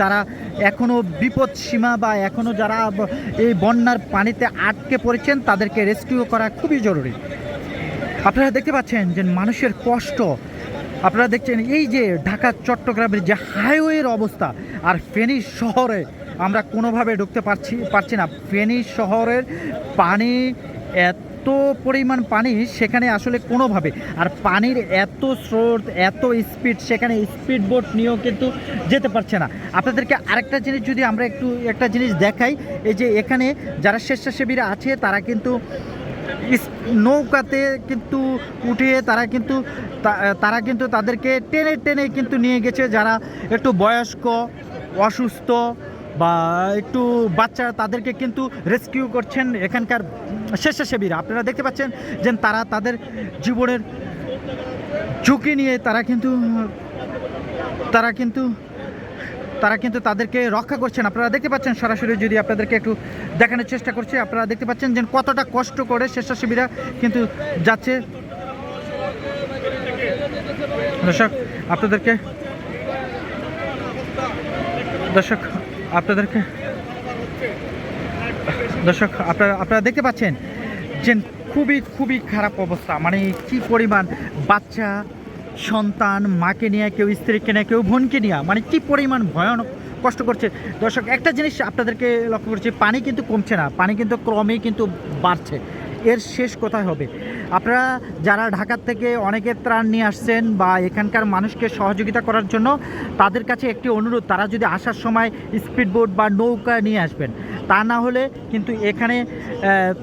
যারা এখনও বিপদ সীমা বা এখনও যারা এই বন্যার পানিতে আটকে পড়েছেন, তাদেরকে রেস্কিউ করা খুবই জরুরি। আপনারা দেখতে পাচ্ছেন যে মানুষের কষ্ট। আপনারা দেখছেন এই যে ঢাকা, চট্টগ্রামের যে হাইওয়ের অবস্থা, আর ফেনী শহরে আমরা কোনোভাবে ঢুকতে পারছি পারছি না। ফেনী শহরের পানি এত পরিমাণ পানি সেখানে আসলে কোনোভাবে? আর পানির এত স্রোত, এত স্পিড সেখানে স্পিড বোট নিয়েও কিন্তু যেতে পারছে না। আপনাদেরকে আরেকটা জিনিস যদি আমরা একটু, একটা জিনিস দেখাই, এই যে এখানে যারা স্বেচ্ছাসেবীরা আছে, তারা কিন্তু নৌকাতে কিন্তু উঠিয়ে তারা কিন্তু তারা কিন্তু তাদেরকে টেনে টেনে কিন্তু নিয়ে গেছে যারা একটু বয়স্ক, অসুস্থ বা একটু বাচ্চা তাদেরকে কিন্তু রেস্কিউ করছেন এখানকার স্বেচ্ছাসেবীরা। আপনারা দেখতে পাচ্ছেন যে তারা তাদের জীবনের ঝুঁকি নিয়ে তারা কিন্তু তারা কিন্তু তারা কিন্তু তাদেরকে রক্ষা করছেন। আপনারা দেখতে পাচ্ছেন সরাসরি যদি আপনাদেরকে একটু দেখানোর চেষ্টা করছি, আপনারা দেখতে পাচ্ছেন যে কতটা কষ্ট করে স্বেচ্ছাসেবীরা কিন্তু যাচ্ছে। দর্শক, আপনাদেরকে, দর্শক আপনাদেরকে দর্শক, আপনারা আপনারা দেখতে পাচ্ছেন যে খুবই খুবই খারাপ অবস্থা। মানে কি পরিমাণ বাচ্চা, সন্তান, মাকে নিয়ে কেউ, স্ত্রীকে নিয়ে কেউ, বোনকে নিয়ে মানে কি পরিমাণ ভয়ানক কষ্ট করছে। দর্শক, একটা জিনিস আপনাদেরকে লক্ষ্য করছি, পানি কিন্তু কমছে না, পানি কিন্তু ক্রমেই কিন্তু বাড়ছে। এর শেষ কোথায় হবে? আপনারা যারা ঢাকার থেকে অনেকে ত্রাণ নিয়ে আসছেন বা এখানকার মানুষকে সহযোগিতা করার জন্য, তাদের কাছে একটি অনুরোধ, তারা যদি আসার সময় স্পিড বোট বা নৌকা নিয়ে আসবেন, তা না হলে কিন্তু এখানে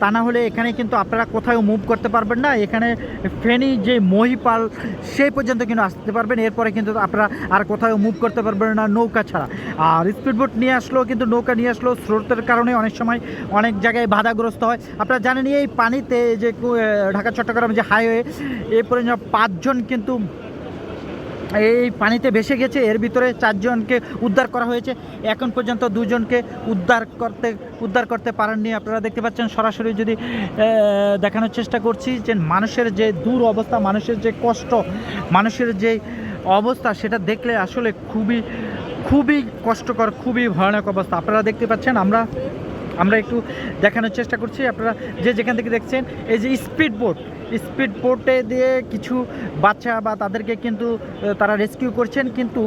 তা না হলে এখানে কিন্তু আপনারা কোথাও মুভ করতে পারবেন না। এখানে ফেনী যে মহিপাল সেই পর্যন্ত কিন্তু আসতে পারবেন। এরপরে কিন্তু আপনারা আর কোথাও মুভ করতে পারবেন না নৌকা ছাড়া। আর স্পিড বোট নিয়ে আসলেও কিন্তু নৌকা নিয়ে আসলেও স্রোতের কারণে অনেক সময় অনেক জায়গায় বাধাগ্রস্ত হয়। আপনারা জানেন এই পানিতে যে ঢাকা, চট্টগ্রাম যে হাইওয়ে এ পর্যন্ত পাঁচজন কিন্তু এই পানিতে ভেসে গেছে, এর ভিতরে চারজনকে উদ্ধার করা হয়েছে। এখন পর্যন্ত দুজনকে উদ্ধার করতে উদ্ধার করতে পারেননি। আপনারা দেখতে পাচ্ছেন, সরাসরি যদি দেখানোর চেষ্টা করছি যে মানুষের যে দূর অবস্থা, মানুষের যে কষ্ট, মানুষের যে অবস্থা, সেটা দেখলে আসলে খুবই খুবই কষ্টকর, খুবই ভয়ানক অবস্থা। আপনারা দেখতে পাচ্ছেন, আমরা আমরা একটু দেখানোর চেষ্টা করছি। আপনারা যে যেখান থেকে দেখছেন, এই যে স্পিড বোট স্পিড বোটে দিয়ে কিছু বাচ্চা বা তাদেরকে কিন্তু তারা রেস্কিউ করছেন, কিন্তু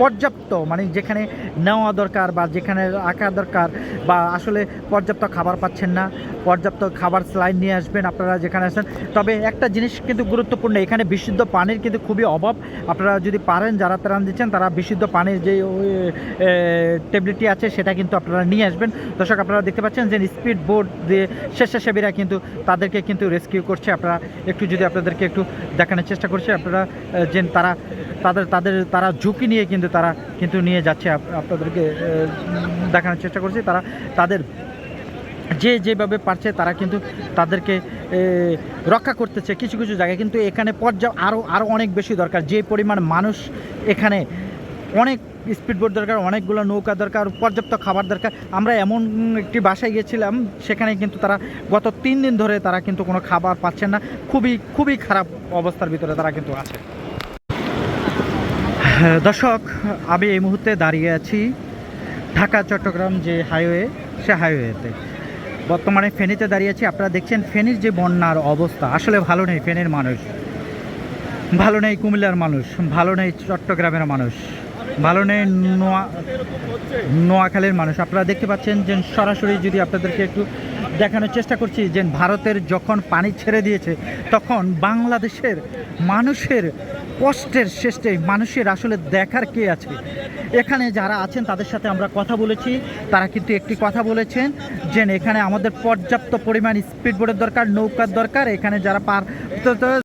পর্যাপ্ত মানে যেখানে নেওয়া দরকার বা যেখানে রাখা দরকার বা আসলে পর্যাপ্ত খাবার পাচ্ছেন না পর্যাপ্ত খাবার স্লাইন নিয়ে আসবেন আপনারা যেখানে আসেন তবে একটা জিনিস কিন্তু গুরুত্বপূর্ণ, এখানে বিশুদ্ধ পানির কিন্তু খুবই অভাব। আপনারা যদি পারেন, যারা ত্রাণ দিচ্ছেন তারা বিশুদ্ধ পানির যে ট্যাবলেটটি আছে, সেটা কিন্তু আপনারা নিয়ে আসবেন। দর্শক, আপনারা দেখতে পাচ্ছেন যে স্পিড বোট দিয়ে স্বেচ্ছাসেবীরা কিন্তু তাদেরকে কিন্তু রেস্কিউ করছে। আপনারা একটু যদি আপনাদেরকে একটু দেখানোর চেষ্টা করছে, আপনারা যে তারা, তাদের তাদের, তারা ঝুঁকি নিয়ে কিন্তু তারা কিন্তু নিয়ে যাচ্ছে। আপনাদেরকে দেখানোর চেষ্টা করছি। তারা, তাদের যে যেভাবে পারছে তারা কিন্তু তাদেরকে রক্ষা করতেছে কিছু কিছু জায়গায়। কিন্তু এখানে পর্যাপ্ত আরও আরও অনেক বেশি দরকার। যে পরিমাণ মানুষ এখানে অনেক স্পিডবোট দরকার, অনেকগুলো নৌকা দরকার, পর্যাপ্ত খাবার দরকার। আমরা এমন একটি বাসায় গিয়েছিলাম, সেখানে কিন্তু তারা গত তিন দিন ধরে তারা কিন্তু কোনো খাবার পাচ্ছেন না। খুবই খুবই খারাপ অবস্থার ভিতরে তারা কিন্তু আছে। দর্শক, আমি এই মুহূর্তে দাঁড়িয়ে আছি ঢাকা, চট্টগ্রাম যে হাইওয়ে সে হাইওয়েতে বর্তমানে ফেনীতে দাঁড়িয়ে আছি। আপনারা দেখছেন ফেনীর যে বন্যার অবস্থা। আসলে ভালো নেই ফেনীর মানুষ। ভালো নেই কুমিল্লার মানুষ। ভালো নেই চট্টগ্রামের মানুষ। ভালো নেই নোয়া নোয়াখালীর মানুষ। আপনারা দেখতে পাচ্ছেন যে সরাসরি যদি আপনাদেরকে একটু দেখানোর চেষ্টা করছি, যে ভারতের যখন পানি ছেড়ে দিয়েছে, তখন বাংলাদেশের মানুষের কষ্টের শেষে মানুষের আসলে দেখার কে আছে? এখানে যারা আছেন, তাদের সাথে আমরা কথা বলেছি। তারা কিন্তু একটি কথা বলেছেন যে এখানে আমাদের পর্যাপ্ত পরিমাণ স্পিড বোটের দরকার নৌকার দরকার এখানে যারা পার